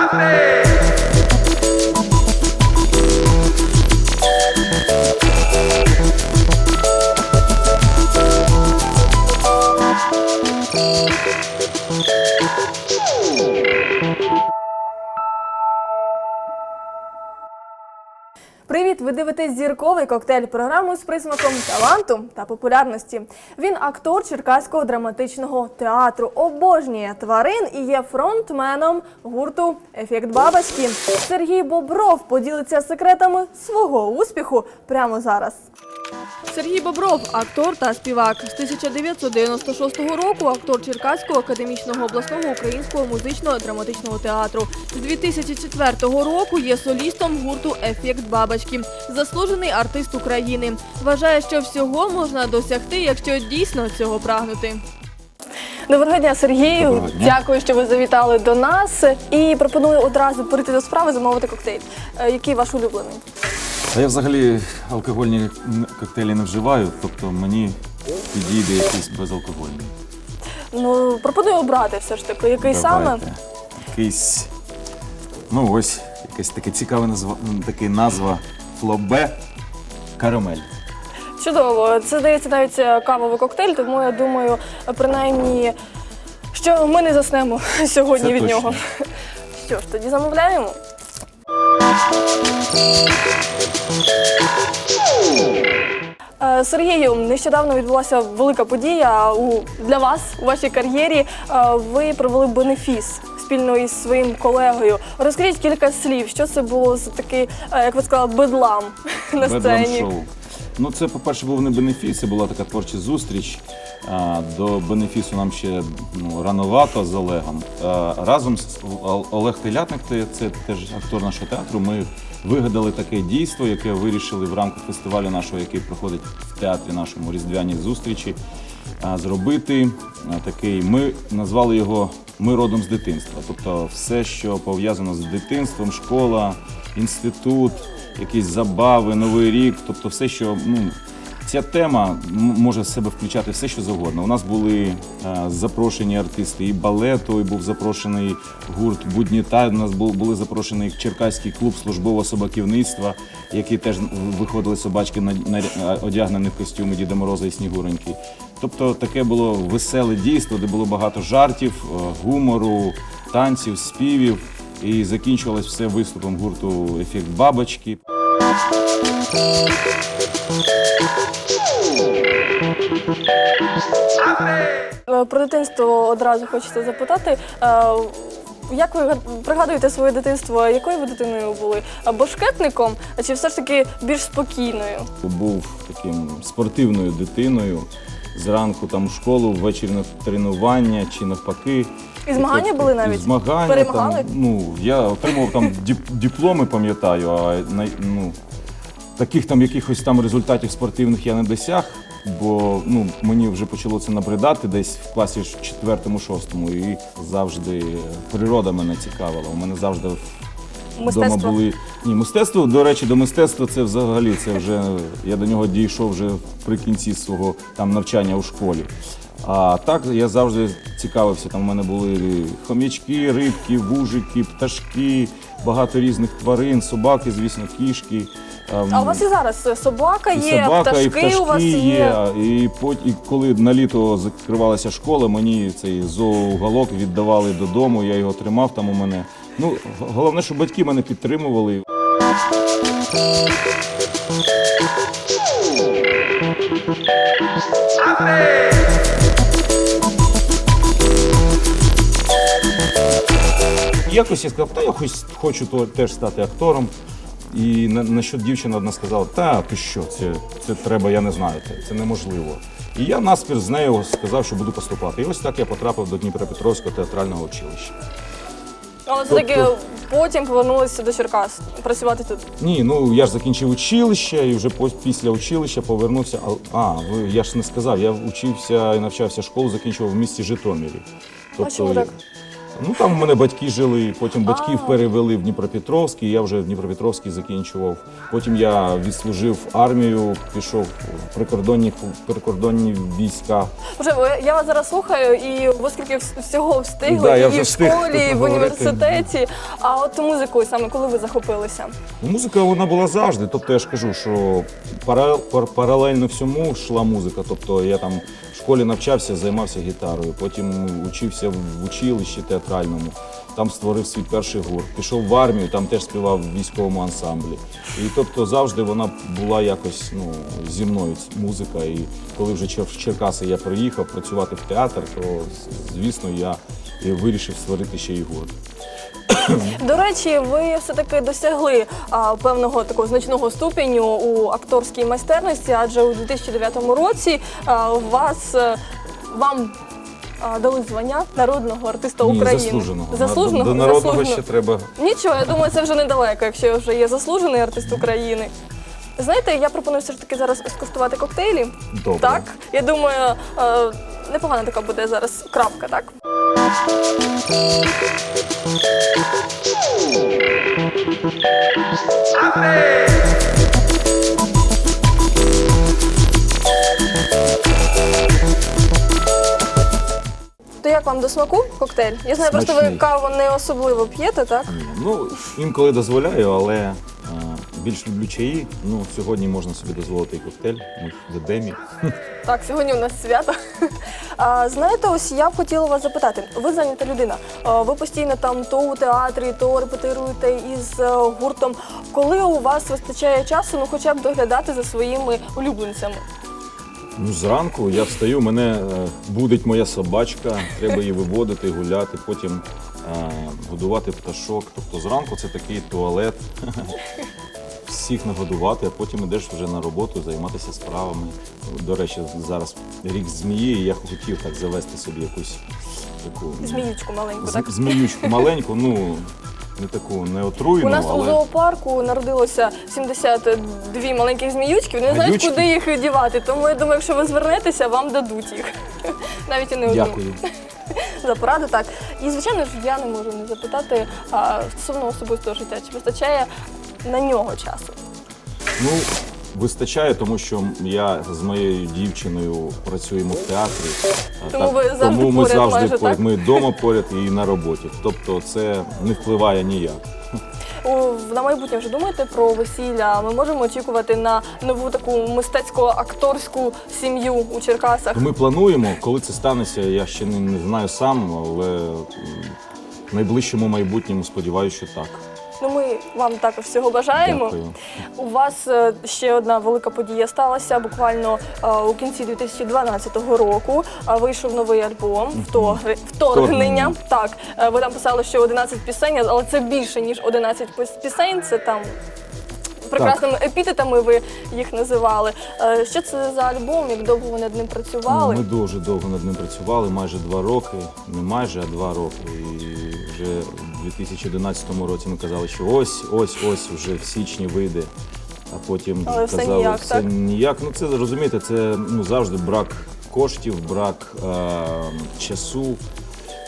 안돼 Привіт! Ви дивитесь зірковий коктейль програму з присмаком таланту та популярності. Він актор Черкаського драматичного театру, обожнює тварин і є фронтменом гурту Ефект Бабочки. Сергій Бобров поділиться секретами свого успіху прямо зараз. Сергій Бобров, актор та співак. З 1996 року актор Черкаського академічного обласного українського музичного драматичного театру. З 2004 року є солістом гурту Ефект Бабочки, заслужений артист України. Вважає, що всього можна досягти, якщо дійсно цього прагнути. Доброго дня, Сергію. Доброго дня. Дякую, що ви завітали до нас. І пропоную одразу перейти до справи, замовити коктейль. Е, Який ваш улюблений? А я взагалі алкогольні коктейлі не вживаю, тобто мені підійде якийсь безалкогольний. Ну пропоную обрати все ж таки. Який саме? Давайте. Якийсь. Ну ось, якась така цікава назва, така назва флобе карамель. Чудово. Це здається навіть е, кавовий коктейль, тому я думаю, принаймні, що ми не заснемо сьогодні Це від точно. нього. Що ж, тоді замовляємо. Сергію, нещодавно відбулася велика подія у для вас у вашій кар'єрі. Е, Ви провели бенефіс спільно із своїм колегою. Розкажіть кілька слів, що це було за такий, е, як ви сказали, бедлам на сцені. сцені. Show. Ну, це, по-перше, був не бенефіс, це була така творча зустріч. До бенефісу нам ще ну, рановато з Олегом. Разом з Олег Телятник, це- теж актор нашого театру. Ми вигадали таке дійство, яке вирішили в рамках фестивалю нашого, який проходить в театрі нашому різдвяній зустрічі. Зробити такий. Ми назвали його Ми родом з дитинства. Тобто все, що пов'язано з дитинством, школа, інститут, якісь забави, новий рік, тобто все, що ну. Ця тема може в себе включати все, що завгодно. У нас були е, запрошені артисти і балету, і був запрошений гурт Будні та. У нас були запрошений Черкаський клуб службового собаківництва, які теж виходили собачки одягнені в костюми Діда Мороза і Снігуроньки. Тобто таке було веселе дійство, де було багато жартів, е, гумору, танців, співів. І закінчувалось все виступом гурту Ефект Бабочки. Е, Про дитинство одразу хочеться запитати. Е, Як ви пригадуєте своє дитинство? Якою ви дитиною були? А Башкетником чи все ж таки більш спокійною? був таким спортивною дитиною. Зранку там в школу, ввечері на тренування чи навпаки. І змагання були навіть? Змагання Перемагали? там. Ну я отримав там діп- дипломи, пам'ятаю, а най- ну, таких там якихось там результатів спортивних я не досяг, бо ну мені вже почало це набридати десь в класі четвертому-шостому. І завжди природа мене цікавила. У мене завжди Вдома Мистецтво? були ні, мистецтво. До речі, до мистецтва це взагалі це вже я до нього дійшов вже при кінці свого там навчання у школі. А так я завжди цікавився. Там у мене були хомячки, рибки, вужики, пташки, багато різних тварин, собаки, звісно, кішки. Ем, А у вас і зараз собака і є, собака, пташки, і пташки у вас є. І, пот- і коли на літо закривалася школа, мені цей зооуголок віддавали додому, я його тримав там у мене. Ну, головне, що батьки мене підтримували. Якось я сказав, та я хоч- хочу то- теж стати актором. І на, на що дівчина одна сказала, та ти що, це, це треба, я не знаю, це, це неможливо. І я наспір з нею сказав, що буду поступати. І ось так я потрапив до Дніпропетровського театрального училища. Але все таки Тобто- потім повернулися до Черкас працювати тут. Ні, ну я ж закінчив училище і вже після училища повернувся. А, А, ви я ж не сказав, я вчився і навчався школу, закінчував в місті Житомирі. Тобто чому так? Ну там в мене батьки жили, потім батьків перевели в Дніпропетровський, я вже в Дніпропетровській закінчував. Потім я відслужив армію, пішов в прикордонні, прикордонні війська. Вже я вас зараз слухаю, і оскільки всього встигли Да, я і вже в встиг школі, і в університеті. А от музикою саме коли ви захопилися? Ну, Музика вона була завжди. Тобто я ж кажу, що пара- пар- паралельно всьому йшла музика. Тобто я там школі навчався, займався гітарою, потім учився в училищі театральному, там створив свій перший гурт. Пішов в армію, там теж співав в військовому ансамблі. І тобто завжди вона була якось ну, зі мною музика. І коли вже в Черкаси я приїхав працювати в театр, то звісно я вирішив створити ще й гурт. До речі, ви все-таки досягли а, певного такого значного ступеню у акторській майстерності, адже у 2009 році а, вас е, вам а, дали звання народного артиста Ні, України. заслуженого. Заслуженого? До народного Заслуженого. ще треба. Нічого, я думаю, це вже недалеко, якщо вже є заслужений артист України. Знаєте, я пропоную все ж таки зараз скуштувати коктейлі. Добре. Так, я думаю, е, непогана така буде зараз крапка, так? То як вам до смаку коктейль? Я знаю, просто ви Смачний. каву не особливо п'єте, так? Ну, інколи дозволяю, але більш люблю чаї. Ну, сьогодні можна собі дозволити і коктейль. Ми в Едемі. Так, сьогодні у нас свято. А, знаєте, ось я б хотіла вас запитати. Ви зайнята людина. А, ви постійно там то у театрі, то репетируєте із е, гуртом. Коли у вас вистачає часу, ну хоча б доглядати за своїми улюбленцями? Ну, зранку я встаю, мене е, будить моя собачка, треба її виводити, гуляти, потім е, годувати пташок. Тобто зранку це такий туалет. Всіх нагодувати, а потім йдеш вже на роботу займатися справами. До речі, зараз рік змії, і я хотів так завести собі якусь таку Зміючку маленьку, З- так? Зміючку маленьку, ну не таку не отруйну, У нас у але зоопарку народилося 72 маленьких зміючки. Вони не знають, Гадючки? куди їх дівати. Тому я думаю, якщо ви звернетеся, вам дадуть їх. Навіть і не одну. дякую. за пораду. Так і звичайно ж я не можу не запитати а, стосовно особистого життя, чи вистачає на нього часу. Ну вистачає, тому що я з моєю дівчиною працюємо в театрі. Тому ви завжди тому ми поряд завжди майже, поряд. так? Ми вдома поряд і на роботі. Тобто це не впливає ніяк. У на майбутнє вже думаєте про весілля? Ми можемо очікувати на нову таку мистецько-акторську сім'ю у Черкасах. Ми плануємо, коли це станеться, я ще не, не знаю сам, але м, в найближчому майбутньому сподіваюся, що так. Ну ми вам також всього бажаємо. Дякую. У вас е, ще одна велика подія сталася буквально е, у кінці 2012 року. Вийшов новий альбом «Вторгри- Вторгнення. Вторгнення. Так, е, ви там писали, що 11 пісень, але це більше ніж 11 пис- пісень. Це там. Прекрасними епітетами ви їх називали. Е, Що це за альбом? Як довго ви над ним працювали? Ми дуже довго над ним працювали, майже два роки, не майже, а два роки. І вже в 2011 році ми казали, що ось, ось, ось вже в січні вийде. А потім Але все казали, ніяк, все так? ніяк. Ну це розумієте, це ну завжди брак коштів, брак е, часу.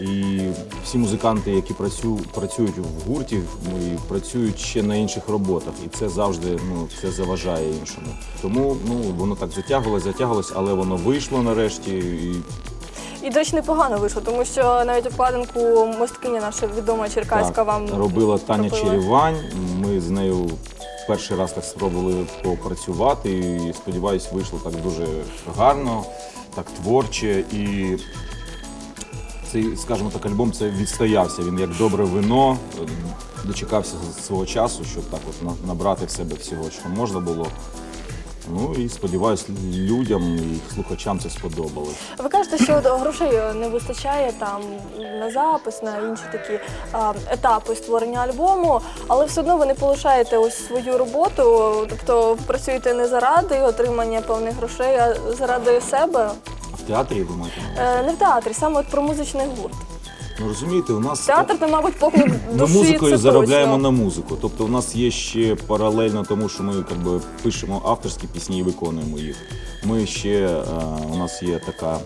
І всі музиканти, які працю, працюють в гурті, ну, і працюють ще на інших роботах, і це завжди ну, це заважає іншому. Тому ну, воно так затягувалось, затягувалось, але воно вийшло нарешті. І, І, до речі, непогано вийшло, тому що навіть обкладинку мисткиня наша відома черкаська так, вам робила Таня зробила. Черевань. Ми з нею перший раз так спробували попрацювати, і сподіваюсь, вийшло так дуже гарно, так творче. І цей, скажімо так, альбом це відстоявся. Він як добре вино, е, дочекався свого часу, щоб так от набрати в себе всього, що можна було. Ну і сподіваюсь, людям і слухачам це сподобалось. Ви кажете, що грошей не вистачає там на запис, на інші такі а, етапи створення альбому, але все одно ви не полишаєте ось свою роботу, тобто працюєте не заради отримання певних грошей, а заради себе. Театрі ви маєте на увазі? Е, не в театрі, саме от про музичний гурт. Ну розумієте, у нас Театр це, мабуть, поклик Ми душі. музикою це заробляємо точно. на музику. Тобто у нас є ще паралельно тому, що ми как би, пишемо авторські пісні і виконуємо їх. Ми ще е, у нас є така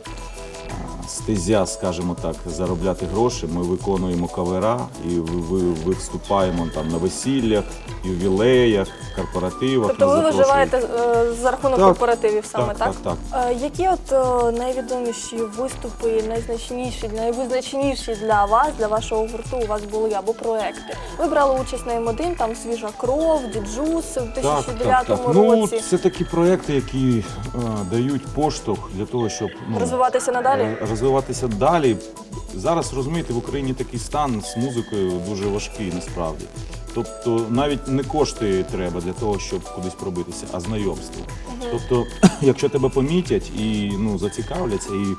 стезя, скажімо так, заробляти гроші. Ми виконуємо кавера і ви- ви- виступаємо там на весіллях, ювілеях, корпоративах. Тобто ви виживаєте е, за рахунок Так, корпоративів саме, так, так? так, так. Е, Які от е, найвідоміші виступи, найзначніші, найвизначніші для вас, для вашого гурту у вас були або проекти? Ви брали участь на М1, там свіжа кров, діджус у 2009 так, так. Ну, році. це такі проекти, які е, дають поштовх для того, щоб ну, Розвиватися надалі? е, розвиватися далі. Зараз розумієте, в Україні такий стан з музикою дуже важкий насправді. Тобто навіть не кошти треба для того, щоб кудись пробитися, а знайомство. Тобто, якщо тебе помітять і ну, зацікавляться, і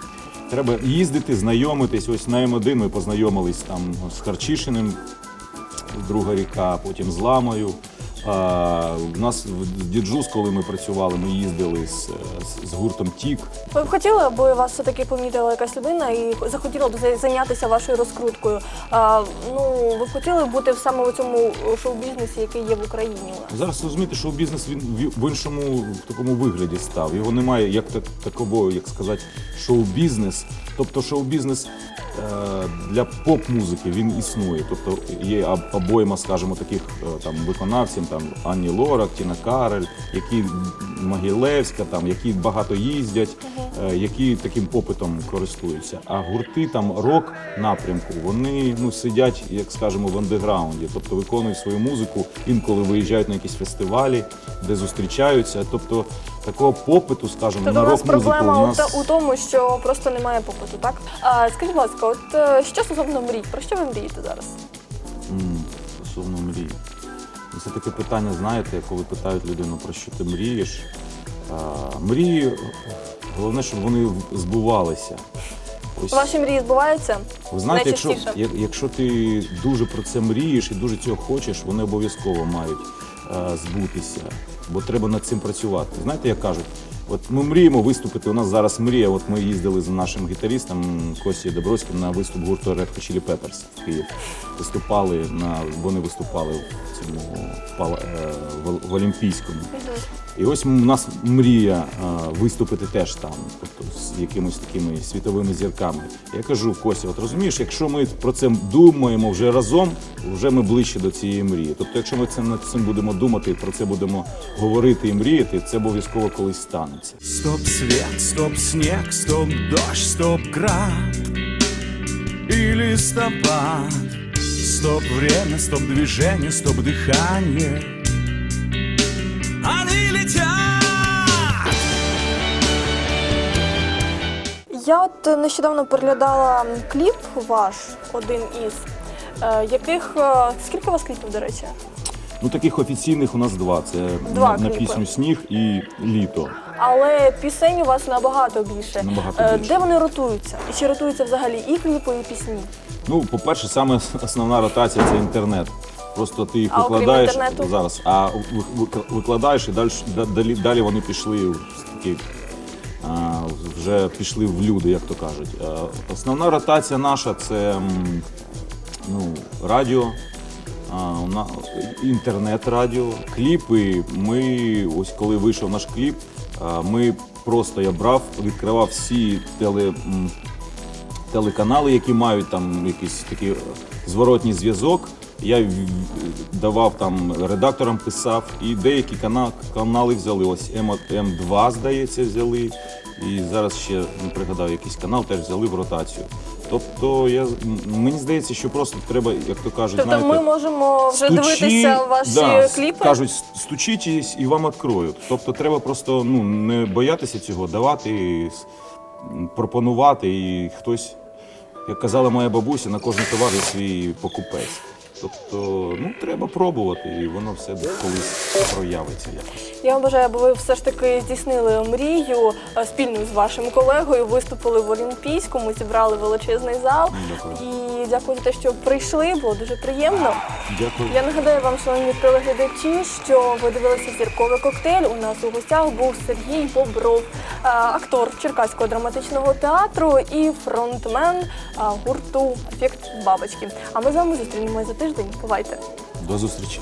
треба їздити, знайомитись. Ось на М1 ми познайомились там з Харчишиним, друга ріка, потім з Ламою. У нас в Діджус, коли ми працювали, ми їздили з, з, з гуртом Тік. Ви б хотіли, аби вас все-таки помітила якась людина і захотіла б зайнятися вашою розкруткою? А, ну, ви б хотіли бути саме у цьому шоу-бізнесі, який є в Україні? Зараз розумієте, що бізнес він в- в іншому в такому вигляді став. Його немає як так, такового, як сказати, шоу-бізнес. Тобто шоу-бізнес е, для поп-музики він існує. Тобто є обойма, скажімо, таких е, там виконавців, там Анні Лорак, Тіна Карель, які Могилевська, там які багато їздять, е, які таким попитом користуються. А гурти там рок напрямку, вони ну сидять, як скажемо, в андеграунді, тобто виконують свою музику, інколи виїжджають на якісь фестивалі, де зустрічаються. Тобто такого попиту, скажімо, Тобто на у нас рок-музику проблема у нас у тому, що просто немає попиту, так? А, скажіть, будь ласка, от е, що стосовно мрій? Про що ви мрієте зараз? М, стосовно мрії. Це таке питання, знаєте, коли питають людину, про що ти мрієш. Мрії, головне, щоб вони збувалися. Ось, Ваші мрії збуваються? ви знаєте, якщо, якщо ти дуже про це мрієш і дуже цього хочеш, вони обов'язково мають е, збутися, бо треба над цим працювати. Знаєте, як кажуть, от ми мріємо виступити. У нас зараз мрія. От ми їздили з нашим гітарістом Костю Добровським на виступ гурту Red Hot Chili Peppers в Київ. Виступали на вони виступали в цьому е, в, в Олімпійському. І ось у нас мрія е, виступити теж там, тобто з якимись такими світовими зірками. Я кажу, Костя, от розумієш, якщо ми про це думаємо вже разом, вже ми ближче до цієї мрії. Тобто, якщо ми це над цим будемо думати, про це будемо говорити і мріяти, це обов'язково колись станеться. Стоп свет, стоп снег, стоп дождь, стоп град И листопад Стоп время, стоп движение, стоп дыхание Я от нещодавно переглядала кліп ваш, один із е, яких е, скільки у вас кліпів, до речі? Ну таких офіційних у нас два: це Два на, на пісню Сніг і літо. Але пісень у вас набагато більше. Набагато Е, більше. Де вони ротуються? І чи ротуються взагалі і кліпи, і пісні? Ну, по-перше, саме основна ротація це інтернет. Просто ти їх А викладаєш інтернету? зараз, а ви- ви- викладаєш і далі, далі, далі вони пішли в такі, а, вже пішли в люди, як то кажуть. Е, Основна ротація наша це ну, радіо, інтернет-радіо, кліпи. Ми, ось коли вийшов наш кліп, ми просто я брав, відкривав всі теле. телеканали, які мають там якийсь такий зворотній зв'язок. Я давав там редакторам, писав, і деякі канали взяли. Ось М2, здається, взяли. І зараз ще не пригадав якийсь канал, теж взяли в ротацію. Тобто, я, мені здається, що просто треба, як то кажуть, Тобто знаєте, ми можемо вже стучи- дивитися ваші да, кліпи? Кажуть, стучіть і, і вам відкроють. Тобто треба просто ну, не боятися цього, давати, і с- м, пропонувати, і хтось, як казала моя бабуся, на кожен товар є свій покупець. Тобто, ну треба пробувати, і воно все колись проявиться якось. Я вам бажаю, аби ви все ж таки здійснили мрію е, спільно з вашим колегою. Виступили в Олімпійському, зібрали величезний зал. Дякую. І дякую за те, що прийшли. Було дуже приємно. Дякую. Я нагадаю вам, шановні телеглядачі, що ви дивилися зірковий коктейль. У нас у гостях був Сергій Бобров, е, актор Черкаського драматичного театру і фронтмен е, гурту Ефект бабочки. А ми з вами зустрінемося за тиждень. Бувайте! До зустрічі.